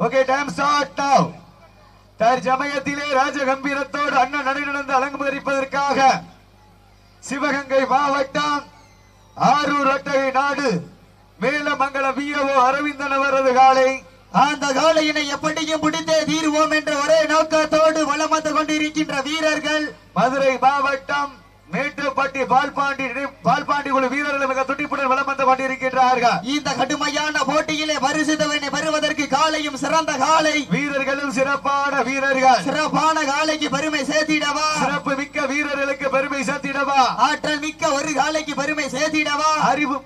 Okay time start நவ தற்சமயத்திலே ராஜகம்பீரத்தோடு அண்ணன் நடை நடந்து அலங்கரிப்பதற்காக சிவகங்கை மாவட்டம் ஆரூர் ஒட்டகை நாடு மேலமங்கலம் வியவோ அரவிந்தன் அவரது காலை. அந்த காலையினை எப்படியும் பிடித்தே தீர்வோம் என்ற ஒரே நோக்கத்தோடு வலம் வந்து கொண்டிருக்கின்ற வீரர்கள். மதுரை மாவட்டம் மேட்டுப்பட்டி பால்பாண்டி பால்பாண்டி குழு வீரர்கள் மிக துடிப்புடன் வலம் வந்து கொண்டிருக்கின்றார்கள். இந்த கடுமையான போட்டியிலே பரிசுத்தவனை பெறுவதற்கு காலையும் சிறந்த காலை. வீரர்களும் சிறப்பான வீரர்கள். சிறப்பான காலைக்கு பெருமை சேர்த்திடவா? சிறப்பு மிக்க வீரர்களுக்கு பெருமை சேர்த்திடவா? ஆற்றல் மிக்க ஒரு காலைக்கு பெருமை சேர்த்திடவா? அறிவு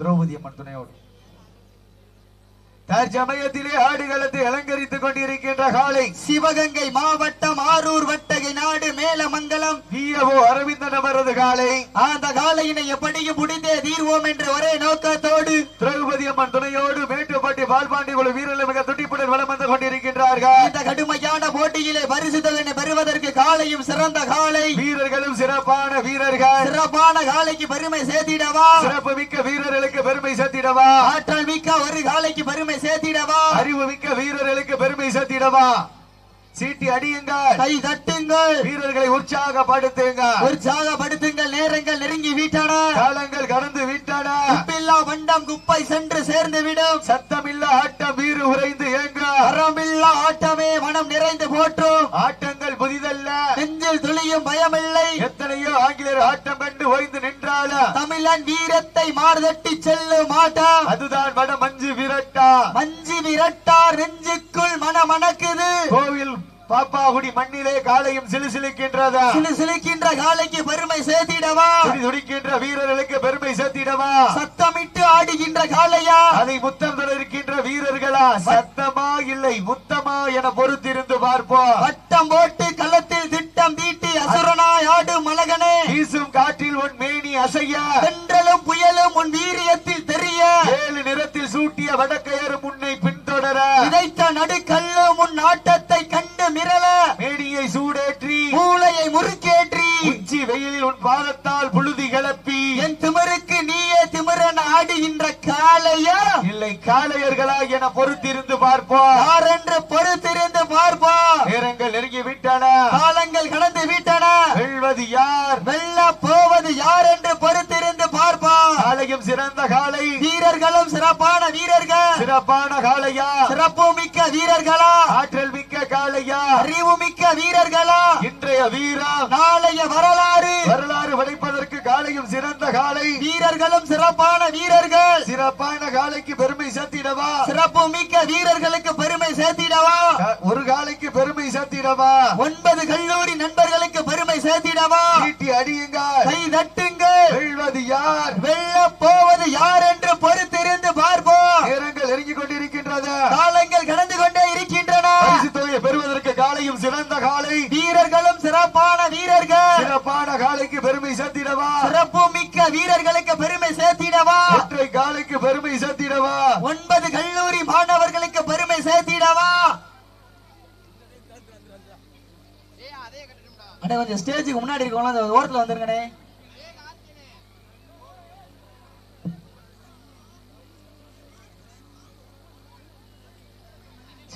திரௌபதி அம்மன் துணையோடு. தற்சமயத்திலே ஆடுகளத்தை அலங்கரித்துக் கொண்டிருக்கின்ற காலை சிவகங்கை மாவட்டம் ஆரூர் வட்டகை நாடு மேலமங்கலம். வியவோ அரவிந்தன் அவரது காலை. அந்த காலையினை எப்படியும் பிடித்தே தீர்வோம் என்ற ஒரே நோக்கத்தோடு திரௌபதி அம்மன் துணையோடு மேட்டுப்பட்டி பால்பாண்டி குழு வீரர்கள் மிக துடிப்புடன் வலம் வந்து கொண்டிருக்கின்றார்கள். இந்த கடுமையான போட்டியிலே பரிசுத்தவனை பெறுவதற்கு காலையும் சிறந்த காலை. வீரர்களும் சிறப்பான வீரர்கள். சிறப்பான காலைக்கு பெருமை சேர்த்திடவா? சிறப்பு மிக்க வீரர்களுக்கு பெருமை சேர்த்திடவா? ஆற்றல் மிக்க ஒரு காலைக்கு பெருமை சேர்த்திடவா? அறிவு மிக்க வீரர்களுக்கு பெருமை சேர்த்திடவா? சீட்டி அடியுங்கள். கை தட்டுங்கள். வீரர்களை உற்சாகப்படுத்துங்க உற்சாகப்படுத்துங்கள் நேரங்கள் நெருங்கி விட்டன காலங்கள் கடந்து விட்டன குப்பில்லா வண்டம் குப்பை சென்று சேர்ந்து விடும் சத்தமில்ல ஆட்டம் வீறு உறைந்து ஏங்க அறமில்லா ஆட்டமே மனம் நிறைந்து போற்றும். ஆட்டங்கள் புதிதல்ல. நெஞ்சில் துளியும் பயமில்லை. எத்தனையோ ஆங்கிலேயர் ஆட்டம் கண்டு ஓய்ந்து நின்றால. தமிழன் வீரத்தை மார்தட்டி செல்லும் ஆட்டம் அதுதான் வட மஞ்சு விரட்டா. மஞ்சி விரட்டார் நெஞ்சுக்குள் மனமணக்குது. கோவில் பாப்பாகுடி மண்ணிலே காலையும் சிலுசிலுக்கின்றதா? சிலு சிலுக்கின்ற காலைக்கு பெருமை சேர்த்திடவா? துடி துடிக்கின்ற வீரர்களுக்கு பெருமை சேர்த்திடவா? சத்தமிட்டு ஆடுகின்ற காளையா? அதை முத்தம் இருக்கின்ற வீரர்களா? சத்தமா இல்லை முத்தமா என பொறுத்திருந்து பார்ப்போம். வட்டம் போட்டு களத்தில் திட்டம் தீட்டி அசுரனாய் ஆடும் மலகனே. வீசும் காற்றில் உன் மேனி அசைய. தென்றலும் புயலும் உன் வீரியத்தில் தெரிய. ஏழு நிறத்தில் சூட்டிய வடக்கையர் முன்னை பாதத்தால் புழுதி கிளப்பி என் திமிருக்கு நீயே திமிரன் ஆடுகின்ற காளையா? இல்லை காளையர்களா என பொறுத்திருந்து பார்ப்போம். யாரென்று பொறுத்திருந்து பார்ப்போம். நேரங்கள் நெருங்கி விட்டன காலங்கள் கடந்து விட்டன. வெல்வது யார்? வெல்ல போவது யார் என்று பொறுத்திருந்து பார்ப்போம். காலையும் சிறந்த காலை வீரர்களும் சிறப்பான வீரர்கள். சிறப்பான காளையா? சிறப்பு மிக்க வீரர்களா? ஆற்றல் மிக்க காளையா? அறிவு மிக்க வீரர்களா? இன்றைய வீரம். நாளைய வரலாறு. வரலாறு படைப்பதற்கு காலையும் சிறந்த காலை. வீரர்களும் சிறப்பான வீரர்கள். சிறப்பான காலைக்கு பெருமை சேர்த்திடவா? சிறப்பு மிக்க வீரர்களுக்கு பெருமை சேர்த்திடவா? ஒரு காலைக்கு பெருமை சேர்த்திடவா? ஒன்பது கல்லூரி நண்பர்களுக்கு பெருமை சேர்த்திடவா? சீட்டி அடியுங்க கை தட்டுங்கள். வெல்வது யார்? வெல்ல போவது யார் என்று பொறுத்திருந்து பார்ப்போம். நேரங்கள் நெருங்கிக் கொண்டிருக்கின்றது காலங்கள் சிறந்த காலை. வீரர்களும் சிறப்பான வீரர்கள். சிறப்பான காலைக்கு பெருமை சேர்த்திடவா. சிறப்பு மிக்க வீரர்களுக்கு பெருமை சேர்த்திடவா. ஒற்றை காலைக்கு பெருமை சேர்த்திடவா. ஒன்பது கல்லூரி மாணவர்களுக்கு பெருமை சேர்த்திடவா. அண்ணே கொஞ்சம் ஸ்டேஜுக்கு முன்னாடி இருக்கவங்க அந்த ஓரத்துல வந்துருங்கண்ணே.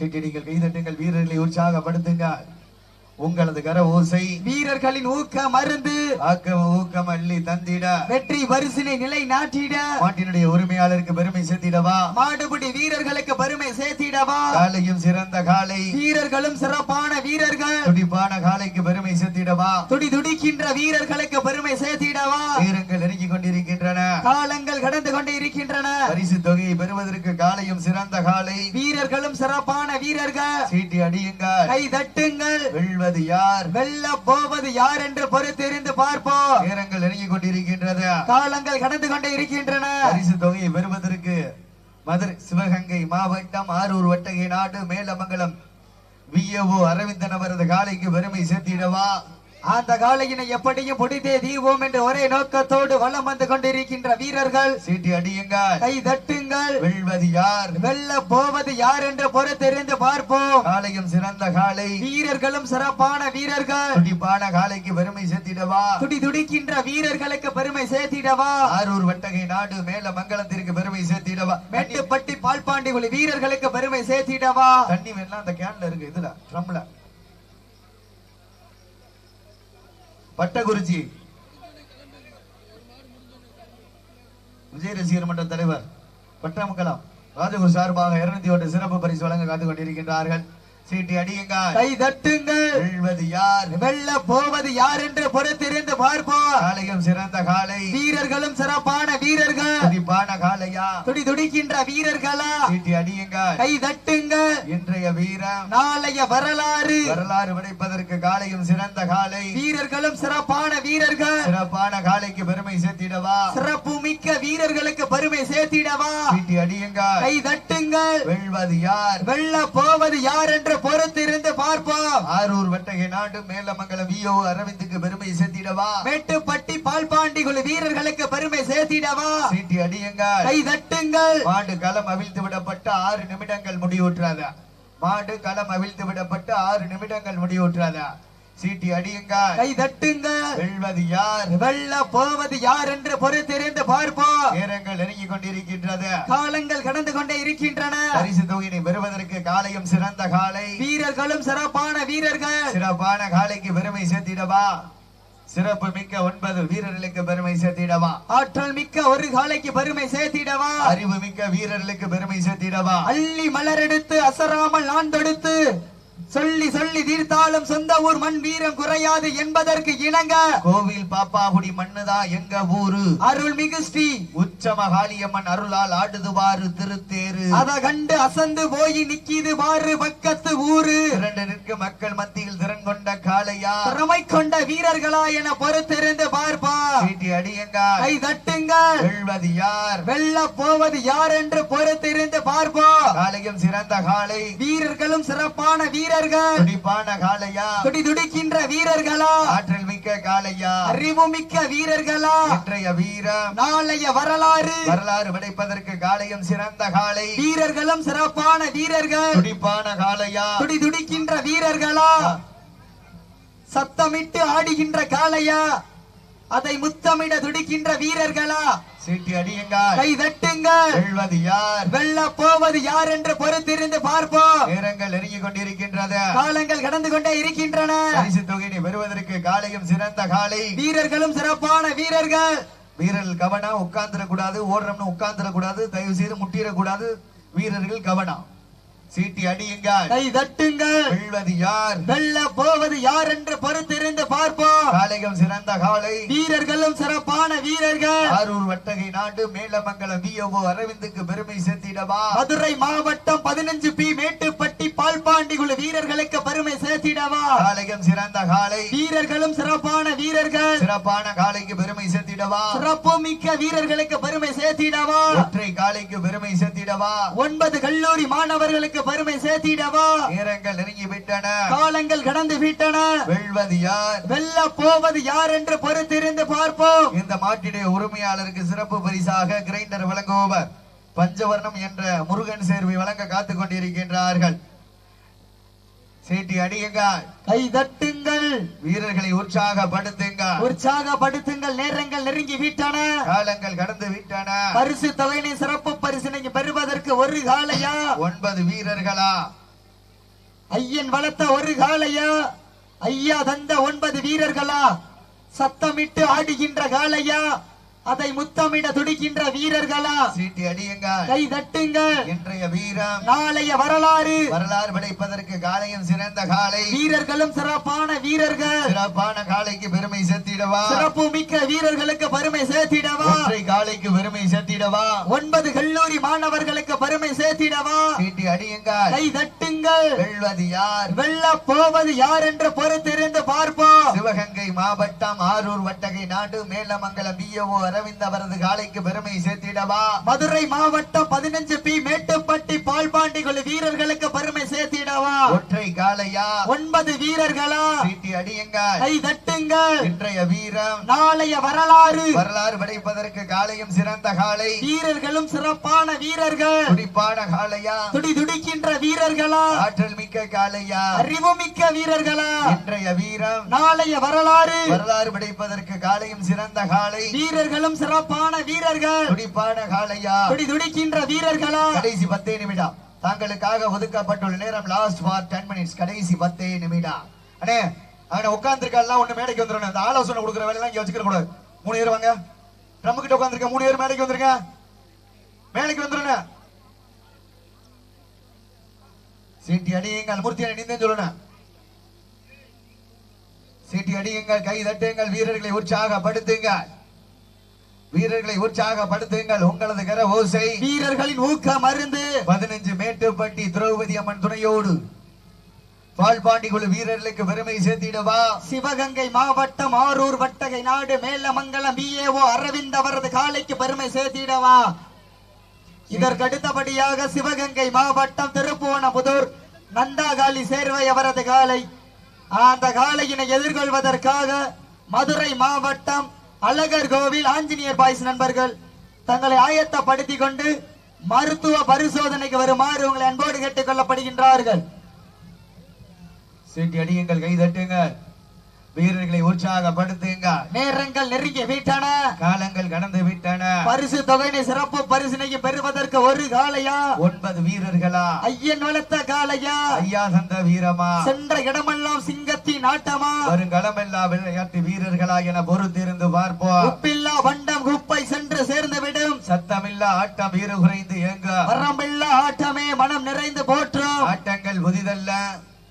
சீட்டடிகள் கைதட்டுங்கள் வீரர்களை உற்சாகப்படுத்துங்கள். உங்களது கர ஓசை வீரர்களின் ஊக்க மருந்து ஆக்கம் ஊக்கம் அள்ளி தந்திட. வெற்றி பரிசினை நிலை நாட்டிட மாட்டினுடைய உரிமையாளருக்கு பெருமை சேர்த்திடவா? மாடுபிடி வீரர்களுக்கு பெருமை சேர்த்திடவா? காலையும் சிறந்த காலை. வீரர்களும் சிறப்பான வீரர்கள். துடிப்பான காலைக்கு பெருமை சேர்த்திடவா? துடி துடிக்கின்ற வீரர்களுக்கு பெருமை சேர்த்திடவா? வீரங்கள் நெருங்கிக் கொண்டிருக்கின்றன. காலங்கள் கடந்து கொண்டு இருக்கின்றன பரிசு தொகையை பெறுவதற்கு காலையும் சிறந்த காலை. வீரர்களும் சிறப்பான வீரர்கள். சீட்டி அடியுங்கள். கை தட்டுங்கள். வெல்வது யார்? வெல்ல போவது யார் என்று பொறுத்திருந்து பார்ப்போம். நேரங்கள் நெருங்கிக் கொண்டிருக்கின்றது. காலங்கள் கடந்து கொண்டு இருக்கின்றன. பரிசு தொகையை பெறுவதற்கு மதுரை சிவகங்கை மாவட்டம் ஆரூர் வட்டகை நாடு மேலமங்கலம் விஏஓ அரவிந்தன் அவரது காலைக்கு பெருமை சேர்த்திடவா? அந்த காலையினை எப்படியும் பிடித்தே தீர்வோம் என்று ஒரே நோக்கத்தோடு வலம் வந்து கொண்டிருக்கின்ற வீரர்கள். சீட்டி அடியுங்கள். கை தட்டுங்கள். வெல்வது யார்? வெல்ல போவது யார் என்று பொறுத்திருந்து பார்ப்போம். காலையும் சிறந்த காலை வீரர்களும் சிறப்பான வீரர்கள். துடிப்பான காலைக்கு பெருமை சேர்த்திடவா? துடி துடிக்கின்ற வீரர்களுக்கு பெருமை சேர்த்திடவா? ஆரூர் வட்டகை நாடு மேல மங்களத்திற்கு பெருமை சேர்த்திடவா? மெட்டுப்பட்டி பால்பாண்டி வீரர்களுக்கு பெருமை சேர்த்திடவா? தண்ணி வேணா அந்த கேன்ல இருக்கு இதுல ட்ரம்ல. பட்டகுருஜி. விஜய் ரசிகர் மன்ற தலைவர் பட்டமங்கலம் ராஜகுரு சார்பாக இருநூத்தி ஒன்று சிறப்பு பரிசு வழங்க காத்துக் கொண்டிருக்கின்றார்கள். சீட்டி அடியுங்கள் கை தட்டுங்கள் வெல்வது யார்? வெல்ல போவது யார் என்று பொறுத்திருந்து பார்ப்போம். காலையும் சிறந்த காலை வீரர்களும் சிறப்பான வீரர்கள். துடிப்பான காலையா துடி துடிக்கின்ற வீரர்களா? சீட்டி அடியுங்கள் கை தட்டுங்கள் இன்றைய வீரம். நாளைய வரலாறு. வரலாறு படைப்பதற்கு காலையும் சிறந்த காலை வீரர்களும் சிறப்பான வீரர்கள். சிறப்பான காலைக்கு பெருமை சேர்த்திடவா? சிறப்பு மிக்க வீரர்களுக்கு பெருமை சேர்த்திடவா? சீட்டி அடியுங்கள் கை தட்டுங்கள். வெல்வது யார்? வெல்ல போவது யார் என்று பொறுத்திருந்து பார்ப்போம். ஆரூர் வட்டகை நாடு மேலமங்கலம் விஓ அரவிந்துக்கு பெருமை சேர்த்திடவா? மேட்டுப்பட்டி பால்பாண்டி குழு வீரர்களுக்கு பெருமை சேர்த்திடவா? சீட்டி அடியுங்கள். கை தட்டுங்கள். மாடு களம் அவிழ்த்து விடப்பட்ட ஆறு நிமிடங்கள் முடிவுற்றாத? மாடு களம் அவிழ்த்து விடப்பட்ட ஆறு நிமிடங்கள் முடிவுற்றாத? சீட்டி அடியுங்கள் கை தட்டுங்கள் வெல்வது யார்? வெல்ல போவது யார் என்று பொறுத்திருந்து பார்ப்போம். நேரங்கள் நெருங்கிக் கொண்டிருக்கின்றது. காலங்கள் கடந்து கொண்டே இருக்கின்றன. பரிசு தொகையினை பெறுவதற்கு காலையும் சிறந்த காலை. வீரர்களும் சிறப்பான வீரர்கள். சிறப்பான காலைக்கு பெருமை சேர்த்திடவா? சிறப்பு மிக்க ஒன்பது வீரர்களுக்கு பெருமை சேர்த்திடவா? ஆற்றல் மிக்க ஒரு காலைக்கு பெருமை சேர்த்திடவா? அறிவு மிக்க வீரர்களுக்கு பெருமை சேர்த்திடவா? அள்ளி மலரெடுத்து அசராமல் நான் தொடுத்து சொல்லி சொல்லி தீர்த்தாலும் சொந்த ஊர் மண் வீரம் குறையாது என்பதற்கு இணங்க கோவில் பாப்பாகுடி மண்ணுதான் எங்க ஊரு? அருள் மிகு ஸ்ரீ உச்சமகாளியம்மன் அருளால் ஆடுதுவாறு திருத்தேரு. அத கண்டு அசந்து போய் நிக்கிது பாரு பக்கத்து ஊரு. இரண்டு நிற்கும் மக்கள் மத்தியில் திறன் கொண்ட காளையா? திறமை கொண்ட வீரர்களா என பொறுத்திருந்து பார்ப்பா சீட்டி அடியுங்க கை தட்டுங்கள். வெல்வது யார்? வெல்ல போவது யார் என்று பொறுத்திருந்து பார்ப்போம். காளையும் சிறந்த காளை வீரர்களும் சிறப்பான வீரர்கள். துடிப்பான காளையா துடி துடிக்கின்ற வீரர்களா? ஆற்றல் மிக்க காளையா அறிவு மிக்க வீரர்களா? இன்றைய வீரம். நாளைய வரலாறு. வரலாறு படைப்பதற்கு காளையும் சிறந்த காளை வீரர்களும் சிறப்பான வீரர்கள். துடிப்பான காளையா துடி துடிக்கின்ற வீரர்களா? சத்தமிட்டு ஆடுகின்ற காளையா அதை முத்தமிட துடிக்கின்ற வீரர்களா? சீட்டி அடியுங்க கை தட்டுங்கள் வெல்வது யார்? வெல்ல போவது யார் என்று பொறுத்திருந்து பார்ப்போம். நேரங்கள் நெருங்கிக் கொண்டிருக்கின்றது. காலங்கள் கடந்து கொண்டே இருக்கின்றன. பரிசு தொகையினை பெறுவதற்கு காளையும் சிறந்த காளை வீரர்களும் சிறப்பான வீரர்கள். வீரர்கள் கவனம் உட்கார்ந்துட கூடாது ஓடுறோம்னு உட்கார்ந்துட கூடாது தயவு செய்து முட்டிடக்கூடாது. வீரர்கள் கவனம். சீட்டி அடியுங்கள் கை தட்டுங்கள். வெல்வது யார்? வெல்ல போவது யார் என்று பொறுத்திருந்து பார்ப்போம். காளையும் சிறந்த காளை. வீரர்களும் சிறப்பான வீரர்கள். ஆரூர் வட்டகை நாடு மேலமங்கலம் விஓ அரவிந்துக்கு பெருமை சேர்த்திடவா? மதுரை மாவட்டம் பதினஞ்சு பி மேட்டுப்பட்டி பால்பாண்டி குழு வீரர்களுக்கு பெருமை சேர்த்திடவா? காளையும் சிறந்த காளை. வீரர்களும் சிறப்பான வீரர்கள். சிறப்பான காளைக்கு பெருமை சேர்த்திடவா? சிறப்பு மிக்க வீரர்களுக்கு பெருமை சேர்த்திடவா? ஒற்றை காளைக்கு பெருமை சேர்த்திடவா? ஒன்பது கல்லூரி மாணவர்களுக்கு பெருமை சேர்த்திடவா? நேரங்கள் நெருங்கி விட்டன காலங்கள் கடந்து விட்டன வெல்வது யார்? வெல்ல போவது யார் என்று பொறுத்திருந்து பார்ப்போம். இந்த மாட்டிடைய உரிமையாளருக்கு சிறப்பு பரிசாக கிரைண்டர் வழங்குபவர் பஞ்சவர்ணம் என்ற முருகன் சேர்வை வழங்க காத்துக் கொண்டிருக்கின்றார்கள். சீட்டி அடியுங்கள் கை தட்டுங்கள். வீரர்களை உற்சாகப்படுத்துங்க உற்சாகப்படுத்துங்கள். நேரங்கள் நெருங்கி விட்டன. காலங்கள் கடந்து விட்டன. பரிசு தொகையினை சிறப்பு பரிசினை பெறுவதற்கு ஒரு காலையா ஒன்பது வீரர்களா? ஐயன் வளர்த்த ஒரு காலையா ஐயா தந்த ஒன்பது வீரர்களா? சத்தமிட்டு ஆடுகின்ற காலையா அதை முத்தமிட துடிக்கின்ற வீரர்களா? சீட்டி அடியுங்கள். கை தட்டுங்கள். இன்றைய வீரம். நாளைய வரலாறு. வரலாறு படைப்பதற்கு காளையும் சிறந்த காளை வீரர்களும் சிறப்பான வீரர்கள். சிறப்பான காளைக்கு பெருமை சேர்த்திடவா? சிறப்பு மிக்க வீரர்களுக்கு பெருமை சேர்த்திடவா? ஒற்றை காளைக்கு பெருமை சேர்த்திடவா? ஒன்பது கல்லூரி மாணவர்களுக்கு பெருமை சேர்த்திடவா? சீட்டி அடியுங்கள். கை தட்டுங்கள். வெல்வது யார்? வெல்ல போவது யார் என்று பொறுத்திருந்து பார்ப்போம். சிவகங்கை மாவட்டம் ஆரூர் வட்டகை நாடு மேலமங்கலம் விஓ அரவிந்த் அவரது காலைக்கு பெருமை சேர்த்திடவா? மதுரை மாவட்டம் பதினஞ்சு பி மேட்டுப்பட்டி பால்பாண்டி குழு வீரர்களுக்கு பெருமை சேர்த்திடவா? ஒற்றை காளையா? ஒன்பது வீரர்களா? சீட்டி அடியுங்கள். கை தட்டுங்கள். இன்றைய வீரம். நாளைய வரலாறு. வரலாறு படைப்பதற்கு காளையும் சிறந்த காளை. வீரர்களும் சிறப்பான வீரர்கள். துடிப்பான காளையா? துடி துடிக்கின்ற வீரர்களா? ஆற்றல் மிக்க காளையா? அறிவுமிக்க வீரர்களா? இன்றைய வீரம். நாளைய வரலாறு. வரலாறு படைப்பதற்கு காளையும் சிறந்த காளை. வீரர்களும் சிறப்பான வீரர்கள். துடிப்பான காளையா. துடி துடிக்கின்ற வீரர்களா? கடைசி பத்தே நிமிடம். தாங்களுக்காக ஒதுக்கப்பட்டுள்ள நேரம் லாஸ்ட் ஃபார் டென் மினிட்ஸ் கடைசி பத்தே நிமிடம். அண்ணே அண்ணே உட்காந்துருக்கலாம் ஒண்ணு மேடைக்கு வந்துடணும் அந்த ஆலோசனை கொடுக்குற வேலையெல்லாம் இங்க வச்சுக்க கூடாது மூணு பேர் வாங்க. ட்ரம் கிட்ட உட்காந்துருக்க மூணு பேர் மேடைக்கு வந்துருங்க. மேடைக்கு வந்துருங்க. சீட்டி அடியுங்கள் மூர்த்தி அணிந்தேன் சொல்லணும் சீட்டி அடியுங்கள் கை தட்டுங்கள். வீரர்களை உற்சாகப்படுத்துங்கள். வீரர்களை உற்சாகப்படுத்துங்கள். உங்களது கர ஓசை. வீரர்களின் ஊக்க மருந்து பதினஞ்சு மேட்டுப்பட்டி திரௌபதி அம்மன் துணையோடு. பால்பாண்டி குழு வீரர்களுக்கு பெருமை சேர்த்திடவா? சிவகங்கை மாவட்டம் ஆரூர் வட்டகை நாடு மேலமங்கலம் பிஏஓ அரவிந்த் அவரது காலைக்கு பெருமை சேர்த்திடவா? இதற்கு அடுத்தபடியாக சிவகங்கை மாவட்டம் திருப்புவனபுதூர் நந்தாகாலி சேர்வை அவரது காலை அந்த காலையினை எதிர்கொள்வதற்காக மதுரை மாவட்டம் அழகர் கோவில் ஆஞ்சநேயர் பாய்ஸ் நண்பர்கள் தங்களை ஆயத்தப்படுத்திக் கொண்டு மருத்துவ பரிசோதனைக்கு வருமாறு உங்களை அன்போடு கேட்டுக் கொள்ளப்படுகின்றார்கள். சீட்டி அடியுங்கள் கை தட்டுங்கள். வீரர்களை உற்சாகப்படுத்துங்கள் நேரங்கள் நெருங்கி விட்டன. காலங்கள் கடந்து விட்டன. பரிசு தொகையினை சிறப்பு பரிசினைக்கு பெறுவதற்கு ஒரு காளையா? ஒன்பது வீரர்களா? ஐயன் வளர்த்த காளையா? ஐயா தந்த வீரமா? சென்ற இடமெல்லாம் சிங்கத்தின் ஆட்டமா? வருங்களமெல்லா விளையாட்டு வீரர்களா என பொறுத்திருந்து பார்ப்போம். உப்பில்லா வண்டம் குப்பை சென்று சேர்ந்து விடும் சத்தமில்லா ஆட்டம் வீறு குறைந்து ஏங்க வரம்பில்லா ஆட்டமே மனம் நிறைந்து போற்றும். ஆட்டங்கள் புதிதல்ல.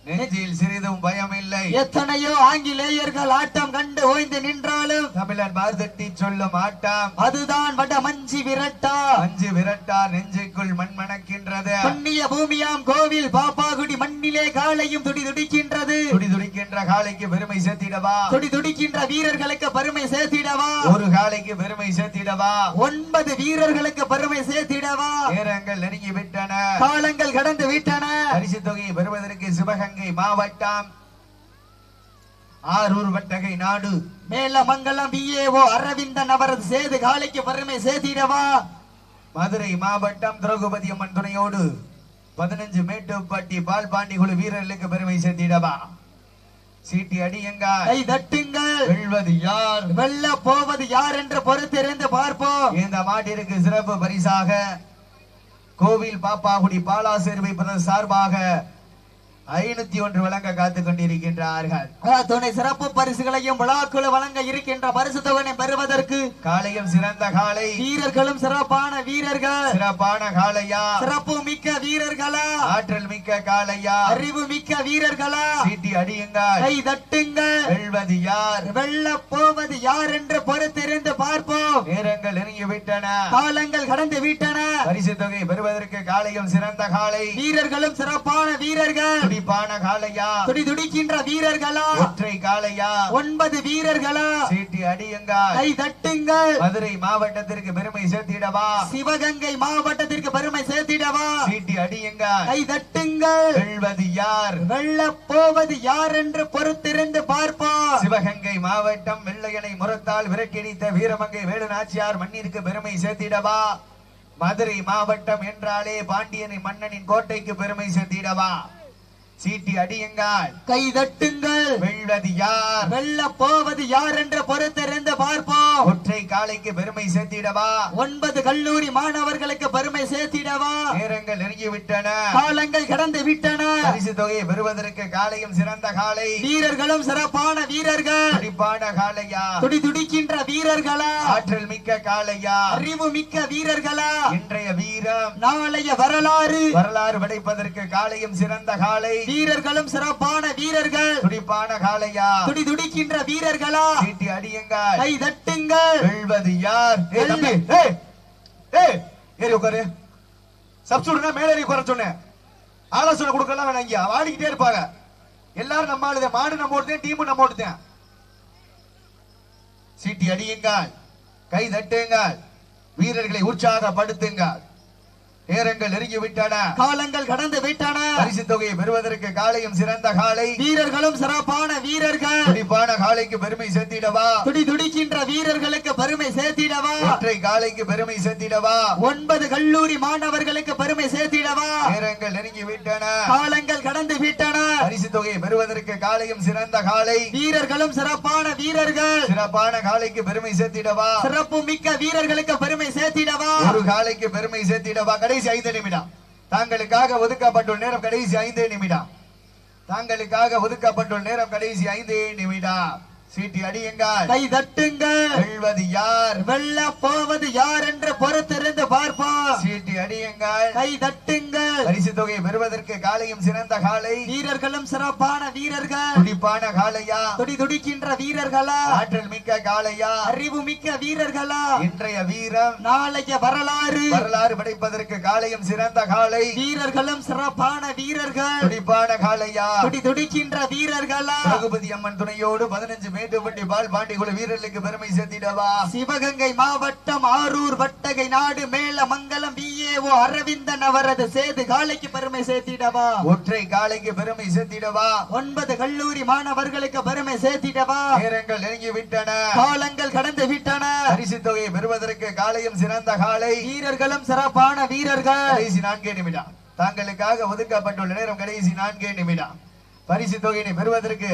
நெஞ்சில் சிறிதும் பயமில்லை. எத்தனையோ ஆங்கிலேயர்கள் ஆட்டம் கண்டு ஓய்ந்து நின்றாலும் தமிழன் மார்தட்டி சொல்லும் ஆட்டம். அதுதான் வட மஞ்சி விரட்டா. அஞ்சு விரட்டா நெஞ்சுக்குள் மண் மணக்கின்றது. பூமியாம் கோவில் பாப்பாகுடி மண்ணிலே காலையும் துடி துடிக்கின்றது. துடி துடிக்கின்ற காளைக்கு பெருமை சேர்த்திடவா? துடி துடிக்கின்ற வீரர்களுக்கு பெருமை சேர்த்திடவா? ஒரு காளைக்கு பெருமை சேர்த்திடவா? ஒன்பது வீரர்களுக்கு பெருமை சேர்த்திடவா? நேரங்கள் நெருங்கி விட்டன. காலங்கள் கடந்து விட்டன. பரிசு தொகையை பெறுவதற்கு சிவகங்கை மாவட்டம். ஆரூர் வட்டகை நாடு. மேலமங்கலம் பிஏஓ அரவிந்தன் அவரது சேது காலைக்கு பெருமை சேர்த்திடவா மதுரை மாவட்டம் திரௌபதி அம்மன் துணையோடு பதினஞ்சு மேட்டுப்பட்டி பால்பாண்டி குழு வீரர்களுக்கு பெருமை சேர்த்திடவா? சீட்டி அடியுங்கள். கை தட்டுங்கள். வெல்வது யார்? வெல்ல போவது யார் என்று பொறுத்திருந்து பார்ப்போம். இந்த மாட்டிற்கு சிறப்பு பரிசாக கோவில் பாப்பாகுடி பாலாசேர்வை பிரதர் சார்பாக ஐநூத்தி ஒன்று வழங்க காத்துக் கொண்டிருக்கின்றார்கள் துணை சிறப்பு பரிசுகளையும் விழாக்குழு வழங்க இருக்கின்ற பரிசு தொகையை பெறுவதற்கு காளையும் சிறந்த காளை வீரர்களும் சிறப்பான வீரர்கள். சிறப்பான காளையா சிறப்பு மிக்க வீரர்களா? ஆற்றல் மிக்க காளையா அறிவு மிக்க வீரர்களா? சீட்டி அடியுங்கள். கை தட்டுங்கள். வெல்வது யார்? வெல்ல போவது யார் என்று பொறுத்திருந்து பார்ப்போம். நேரங்கள் நெருங்கி விட்டன. காலங்கள் கடந்து விட்டன. பரிசு தொகை பெறுவதற்கு காளையும் சிறந்த காளை வீரர்களும் சிறப்பான வீரர்கள். துடிப்பான காளையா? துடி துடிக்கின்ற வீரர்களா? ஒற்றை காளையா? ஒன்பது வீரர்களா? சீட்டி அடியுங்கள். கை தட்டுங்கள். மதுரை மாவட்டத்திற்கு பெருமை சேர்த்திடவா? சிவகங்கை மாவட்டத்திற்கு பெருமை சேர்த்திடவா? சீட்டி அடியுங்கள். கை தட்டுங்கள். வெல்வது யார்? வெல்ல போவது யார் என்று பொறுத்திருந்து பார்ப்போம். சிவகங்கை மாவட்டம் வெள்ளையனை முரத்தால் விரட்டியடித்த வீரமங்கை வேலு நாச்சியார் மண்ணிற்கு பெருமை சேர்த்திடவா? மதுரை மாவட்டம் என்றாலே பாண்டியனின் மன்னனின் கோட்டைக்கு பெருமை சேர்த்திடவா? சீட்டி அடியுங்கள். கை தட்டுங்கள். வெல்வது யார்? வெல்ல போவது யார் என்று பொறுத்திருந்து பார்ப்போம். ஒற்றை காளைக்கு பெருமை சேர்த்திடவா? ஒன்பது கல்லூரி மாணவர்களுக்கு பெருமை சேர்த்திடவா? நேரங்கள் நெருங்கிவிட்டன. காலங்கள் கடந்து விட்டன பரிசு தொகையை பெறுவதற்கு காளையும் சிறந்த காளை. வீரர்களும் சிறப்பான வீரர்கள். துடிப்பான காளையா? துடி துடிக்கின்ற வீரர்களா? ஆற்றல் மிக்க காளையா? அறிவு மிக்க வீரர்களா? இன்றைய வீரம். நாளைய வரலாறு. வரலாறு படைப்பதற்கு காளையும் சிறந்த காளை. வீரர்களும் சிறப்பான வீரர்கள். துடிப்பான காளையா? துடி துடிக்கின்ற வீரர்களா? சீட்டி அடியுங்கள். கை தட்டுங்கள். வெல்வது யார்? ஏய் தம்பி ஏய் ஏய் ஏறி உட்காரு. சப்ஸ்டியூட்னா மேல ஏறி உட்கார சொன்னேன். ஆலோசனை கொடுக்கலாம் வேணாம் இங்க. ஆடிக்கிட்டே இருப்பாங்க. எல்லாரும் நம்ம ஆளுதே. மாடு நம்ம ஓட்டுதேன் டீமும் நம்ம ஓட்டுதேன் சீட்டி அடியுங்கள். கை தட்டுங்கள். வீரர்களை உற்சாகப்படுத்துங்கள். நேரங்கள் நெருங்கி விட்டன. காலங்கள் கடந்து விட்டன. பரிசு தொகையை பெறுவதற்கு காலையும் சிறந்த காலை. வீரர்களும் சிறப்பான வீரர்கள். துடிப்பான காலைக்கு பெருமை சேர்த்திடவா? துடி துடிக்கின்ற வீரர்களுக்கு பெருமை சேர்த்திடவா? ஒற்றை காலைக்கு பெருமை சேர்த்திடவா? ஒன்பது கல்லூரி மாணவர்களுக்கு பெருமை சேர்த்திடவா? நேரங்கள் நெருங்கி விட்டன. காலங்கள் கடந்து விட்டன. பரிசு தொகையை பெறுவதற்கு காலையும் சிறந்த காலை. வீரர்களும் சிறப்பான வீரர்கள். சிறப்பான காலைக்கு பெருமை சேர்த்திடவா? சிறப்பு மிக்க வீரர்களுக்கு பெருமை சேர்த்திடவா? ஒரு காலைக்கு பெருமை சேர்த்திடவா? கடைசி ஐந்து நிமிடம். தாங்களுக்காக ஒதுக்கப்பட்டுள்ள நேரம் கடைசி ஐந்து நிமிடம். தாங்களுக்காக ஒதுக்கப்பட்டுள்ள நேரம் கடைசி ஐந்து நிமிடம். சீட்டி அடியுங்கள். கை தட்டுங்கள். வெல்வது யார்? வெல்ல போவது யார் என்று பொறுத்திருந்து பார்ப்போம். சீட்டி அடியுங்கள். கை தட்டுங்கள். பரிசு தொகையை பெறுவதற்கு காலையும் சிறந்த காலை. வீரர்களும் சிறப்பான வீரர்கள். துடிப்பான காலையா? துடி துடிக்கின்ற வீரர்களா? ஆற்றல் மிக்க காலையா? அறிவு மிக்க வீரர்களா? இன்றைய வீரம். நாளைய வரலாறு. வரலாறு படைப்பதற்கு காலையும் சிறந்த காலை. வீரர்களும் சிறப்பான வீரர்கள். துடிப்பான காலையா? துடி துடிக்கின்ற வீரர்களா? ரகுபதி அம்மன் துணையோடு பதினஞ்சு மேட்டுப்பட்டி பால் பாண்டி குழு வீரர்களுக்கு பெருமை சேர்த்திடவா? சிவகங்கை மாவட்டம் ஆரூர் வட்டகை நாடு மேல மங்கலம் விஏஓ அரவிந்தன் அவரது சேது காலைக்கு பெருமை சேர்த்திடவா? ஒற்றை காலைக்கு பெருமை சேர்த்திடவா? ஒன்பது கல்லூரி மாணவர்களுக்கு பெருமை சேர்த்திடவா? நேரங்கள் நெருங்கி விட்டன காலங்கள் கடந்து விட்டன பரிசு தொகையை பெறுவதற்கு காலையும் சிறந்த காலை வீரர்களும் சிறப்பான வீரர்கள். நான்கே நிமிடம். தாங்களுக்காக ஒதுக்கப்பட்டுள்ள நேரம் கடைசி நான்கே நிமிடம். பரிசு தொகையினை பெறுவதற்கு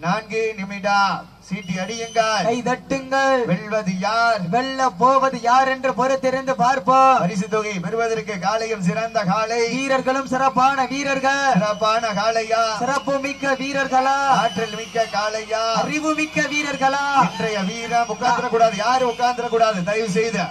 நான்கு நிமிடம் சீட்டி அடியுங்கள். கை தட்டுங்கள். வெல்வது யார்? வெல்ல போவது யார் என்று பொறுத்திருந்து பார்ப்போம். பரிசு தொகையை பெறுவதற்கு காலையும் சிறந்த காலை. வீரர்களும் சிறப்பான வீரர்கள். சிறப்பான காலையா? சிறப்பு மிக்க வீரர்களா? ஆற்றல் மிக்க காலையா? அறிவு மிக்க வீரர்களா? இன்றைய வீரம் உட்கார்ந்துட கூடாது யாரும் உட்கார்ந்துட கூடாது தயவு செய்து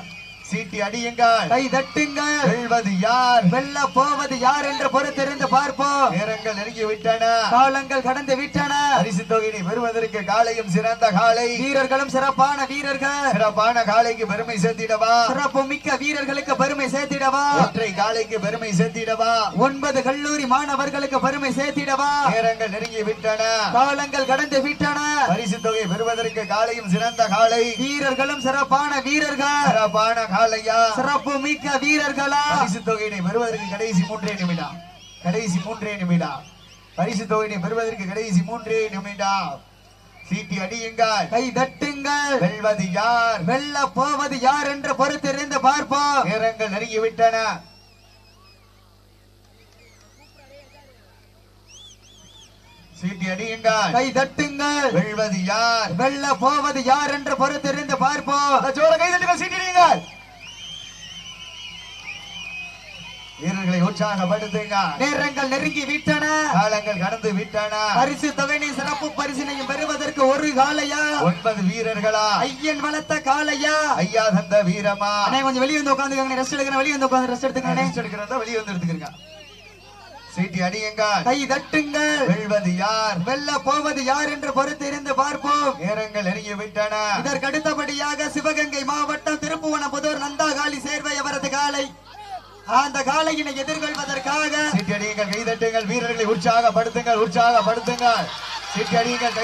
சீட்டி அடியுங்கள். கை தட்டுங்கள். வெல்வது யார்? வெல்ல போவது யார் என்று பொறுத்திருந்து பார்ப்போம். நேரங்கள் நெருங்கி விட்டன காலங்கள் கடந்து விட்டன. பரிசு தொகையினை பெறுவதற்கு காலையும் சிறந்த காலை. வீரர்களும் சிறப்பான வீரர்கள். சிறப்பான காலைக்கு பெருமை சேர்த்திடவா? சிறப்பு மிக்க வீரர்களுக்கு பெருமை சேர்த்திடவா? ஒற்றை காலைக்கு பெருமை சேர்த்திடவா? ஒன்பது கல்லூரி மாணவர்களுக்கு பெருமை சேர்த்திடவா? நேரங்கள் நெருங்கி விட்டன காலங்கள் கடந்து விட்டன. பரிசு தொகை பெறுவதற்கு காலையும் சிறந்த காலை. வீரர்களும் சிறப்பான வீரர்கள். சிறப்பான காலையா? சிறப்பு மிக்க வீரர்களா? பரிசு தொகையினை பெறுவதற்கு கடைசி மூன்றே நிமிடம். கடைசி மூன்றே நிமிடம். பரிசு தொகையினை பெறுவதற்கு கடைசி மூன்றே நிமிடம். சீட்டி அடியுங்கள். கை தட்டுங்கள். வெல்வது யார்? வெல்ல போவது யார் என்று பொறுத்திருந்து பார்ப்போம். நேரங்கள் நெருங்கி விட்டன சீட்டி அடியுங்கள். கை தட்டுங்கள். வெல்வது யார்? வெல்ல போவது யார் என்று பொறுத்திருந்து பார்ப்போம். ஜோர கை தட்டுங்கள் சீட்டி அடியுங்கள். வீரர்களை உற்சாகப்படுத்துங்க. நேரங்கள் நெருங்கி விட்டன. காலங்கள் கடந்து விட்டன. பரிசு தொகையை சிறப்பு பரிசினையும் பெறுவதற்கு ஒரு காலையா ஒன்பது வீரர்களா? ஐயன் வளர்த்த காலையா ஐயா தந்த வீரமா? அண்ணே கொஞ்சம் வெளியே வந்து உட்காந்துக்கங்க ரெஸ்ட் எடுக்கிறேன் வெளியே வந்து உட்காந்து ரெஸ்ட் எடுத்துக்கங்க ரெஸ்ட் எடுக்கிறதா வெளியே வந்து எடுத்துக்கிறீங்க? சீட்டி அடியுங்கள். கை தட்டுங்கள். வெல்வது யார்? வெல்ல போவது யார் என்று பொறுத்திருந்து பார்ப்போம். நேரங்கள் நெருங்கி விட்டன. இதற்கு அடுத்தபடியாக சிவகங்கை மாவட்டம் திருப்புவனபுதூர் நந்தாகாளி சேர்வை அவரது அந்த காலையினை எதிர்கொள்வதற்காக சீட்டி கைதட்டுங்கள் வீரர்களை உற்சாகப்படுத்துங்கள் உற்சாகப்படுத்துங்கள். சீட்டி அடியுங்கள்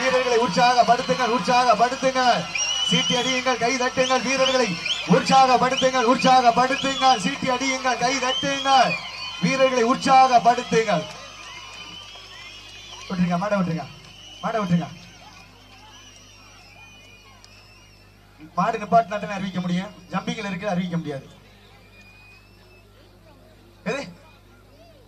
வீரர்களை உற்சாகப்படுத்துங்கள் உற்சாகப்படுத்துங்கள். சீட்டி அடியுங்கள் கை தட்டுங்கள் வீரர்களை உற்சாகப்படுத்துங்கள் உற்சாகப்படுத்துங்கள். சீட்டி அடியுங்கள் கை தட்டுங்கள் வீரர்களை உற்சாகப்படுத்துங்கள். விட்டுருங்க மாட விட்டுருங்க மாட விட்டுருங்க. மாடு நிப்பாட்டினா நட்டுன்னு அறிவிக்க முடியும்? ஜம்பிங்கில் இருக்கு அறிவிக்க முடியாது. Ready?